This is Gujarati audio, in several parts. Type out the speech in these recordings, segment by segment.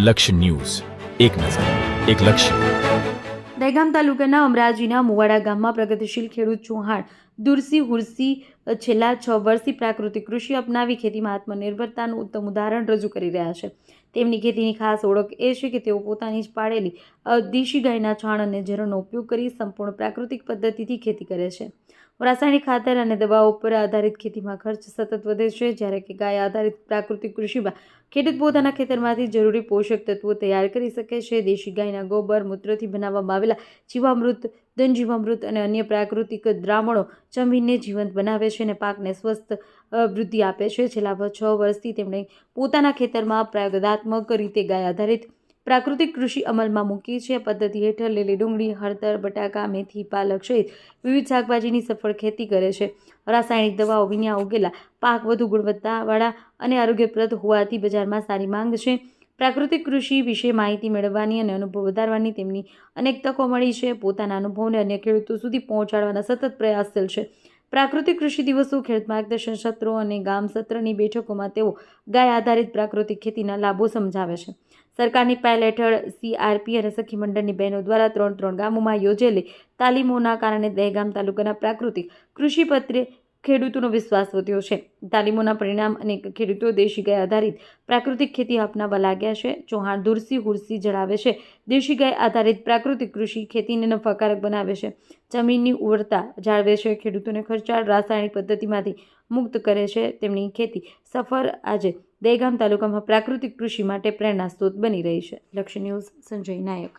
લક્ષ્ય ન્યૂઝ. એક નજર એક લક્ષ્ય. દહેગામ તાલુકાના અમરાજીના મુવાડા ગામમાં પ્રગતિશીલ ખેડૂત ચૌહાણ દુરસી હુરસી છેલ્લા છ વર્ષથી પ્રાકૃતિક કૃષિ અપનાવી ખેતીમાં આત્મનિર્ભરતાનું ઉત્તમ ઉદાહરણ રજૂ કરી રહ્યા છે. તેમની ખેતીની ખાસ ઓળખ એ છે કે તેઓ પોતાની જ પાડેલી દેશી ગાયના છાણ અને ઝેરોનો ઉપયોગ કરી સંપૂર્ણ પ્રાકૃતિક પદ્ધતિથી ખેતી કરે છે. રાસાયણિક ખાતર અને દવાઓ પર આધારિત ખેતીમાં ખર્ચ સતત વધે છે, જ્યારે કે ગાય આધારિત પ્રાકૃતિક કૃષિમાં ખેડૂત પોતાના ખેતરમાંથી જરૂરી પોષક તત્વો તૈયાર કરી શકે છે. દેશી ગાયના ગોબર મૂત્રથી બનાવવામાં આવેલા જીવામૃત ધનજીવામૃત અને અન્ય પ્રાકૃતિક દ્રાવણો જમીનને જીવંત બનાવે છે અને પાકને સ્વસ્થ વૃદ્ધિ આપે છે. છેલ્લા છ વર્ષથી તેમણે પોતાના ખેતરમાં પ્રયોગાત્મક રીતે ગાય આધારિત પ્રાકૃતિક કૃષિ અમલમાં મૂકી છે. પદ્ધતિ હેઠળ લીલી ડુંગળી, હળદર, બટાકા, મેથી, પાલક સહિત વિવિધ શાકભાજીની સફળ ખેતી કરે છે. રાસાયણિક દવાઓ વિના ઉગેલા પાક વધુ ગુણવત્તાવાળા અને આરોગ્યપ્રદ હોવાથી બજારમાં સારી માંગ છે. પ્રાકૃતિક કૃષિ વિશે માહિતી મેળવવાની અને અનુભવ વધારવાની તેમની અનેક તકો મળી છે. પોતાના અનુભવને અન્ય ખેડૂતો સુધી પહોંચાડવાના સતત પ્રયાસશીલ છે. પ્રાકૃતિક કૃષિ દિવસો ખેડૂત માર્ગદર્શન સત્રો અને ગામ સત્રની બેઠકોમાં તેઓ ગાય આધારિત પ્રાકૃતિક ખેતીના લાભો સમજાવે છે. સરકારની પહેલ હેઠળ સીઆરપી અને સખી મંડળની બહેનો દ્વારા ત્રણ ત્રણ ગામોમાં યોજેલી તાલીમોના કારણે દહેગામ તાલુકાના પ્રાકૃતિક કૃષિ પત્રે ખેડૂતોનો વિશ્વાસ વધ્યો છે. તાલીમોના પરિણામ અનેક ખેડૂતો દેશી ગાય આધારિત પ્રાકૃતિક ખેતી અપનાવવા લાગ્યા છે. ચૌહાણ દુરસી હુરસી જણાવે છે દેશી ગાય આધારિત પ્રાકૃતિક કૃષિ ખેતીને નફાકારક બનાવે છે. જમીનની ઉર્વરતા જાળવે છે, ખેડૂતોને ખર્ચાળ રાસાયણિક પદ્ધતિમાંથી મુક્ત કરે છે. તેમની ખેતી સફર આજે દહેગામ તાલુકામાં પ્રાકૃતિક કૃષિ માટે પ્રેરણા સ્ત્રોત બની રહી છે. લક્ષ્ય ન્યૂઝ, સંજય નાયક.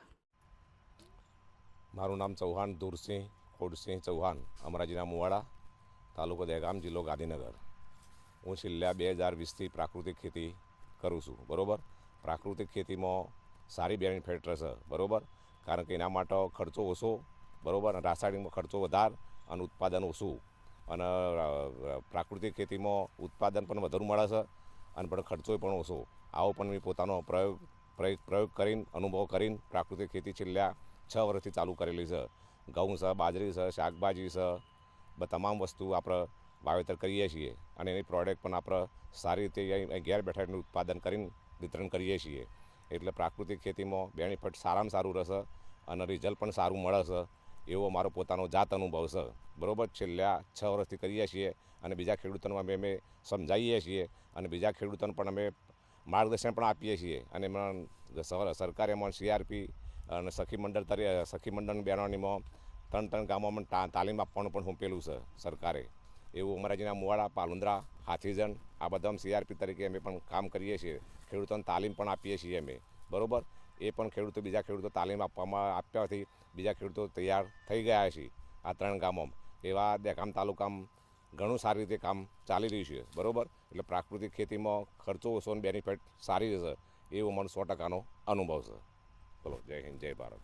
મારું નામ ચૌહાણ દુરસિંહ ખોડસિંહ ચૌહાણ, અમરાજીના મુવાડા. તાલુકો દહેગામ જિલ્લો ગાંધીનગર. હું છેલ્લા બે હજાર વીસથી પ્રાકૃતિક ખેતી કરું છું, બરાબર? પ્રાકૃતિક ખેતીમાં સારી બેનિફિટ રહેશે, બરાબર? કારણ કે એના માટે ખર્ચો ઓછો, બરાબર? રાસાયણિકમાં ખર્ચો વધાર અને ઉત્પાદન ઓછું. અને પ્રાકૃતિક ખેતીમાં ઉત્પાદન પણ વધારે મળે છે અને પણ ખર્ચો પણ ઓછો. આવો પણ મેં પોતાનો પ્રયોગ પ્રયોગ પ્રયોગ કરીને, અનુભવ કરીને પ્રાકૃતિક ખેતી છેલ્લા છ વર્ષથી ચાલુ કરેલી છે. ઘઉં છે, બાજરી છે, શાકભાજી છે તમામ વસ્તુ આપણે વાવેતર કરીએ છીએ અને એની પ્રોડક્ટ પણ આપણે સારી રીતે ઘેર બેઠા ઉત્પાદન કરીને વિતરણ કરીએ છીએ. એટલે પ્રાકૃતિક ખેતીમાં બેનિફિટ સારામાં સારું રહેશે અને રિઝલ્ટ પણ સારું મળે છે. એવો મારો પોતાનો જાત અનુભવ છે. બરાબર છેલ્લા છ વર્ષથી કરીએ છીએ અને બીજા ખેડૂતોને અમે અમે સમજાવીએ છીએ અને બીજા ખેડૂતોને પણ અમે માર્ગદર્શન પણ આપીએ છીએ. અને એમાં સર- સરકારે એમાં સીઆરપી અને સખી મંડળ તરીકે સખી મંડળની બહેનોનીમાં ત્રણ ત્રણ ગામોમાં તાલીમ આપવાનું પણ સોંપેલું છે સરકારે. એવું અમરાજીના મુવાડા, પાલુંદ્રા, હાથીજન, આ બધા સીઆરપી તરીકે અમે પણ કામ કરીએ છીએ. ખેડૂતોને તાલીમ પણ આપીએ છીએ અમે. બરાબર? એ પણ ખેડૂતો, બીજા ખેડૂતો તાલીમ આપવામાં આપ્યાથી બીજા ખેડૂતો તૈયાર થઈ ગયા છે આ ત્રણ ગામોમાં. એવા દેખામ તાલુકામાં ઘણું સારી રીતે કામ ચાલી રહ્યું છે. બરાબર? એટલે પ્રાકૃતિક ખેતીમાં ખર્ચો ઓછો બેનિફિટ સારી રહેશે એવો મને સો ટકાનો અનુભવ છે. બોલો, જય હિન્દ, જય ભારત.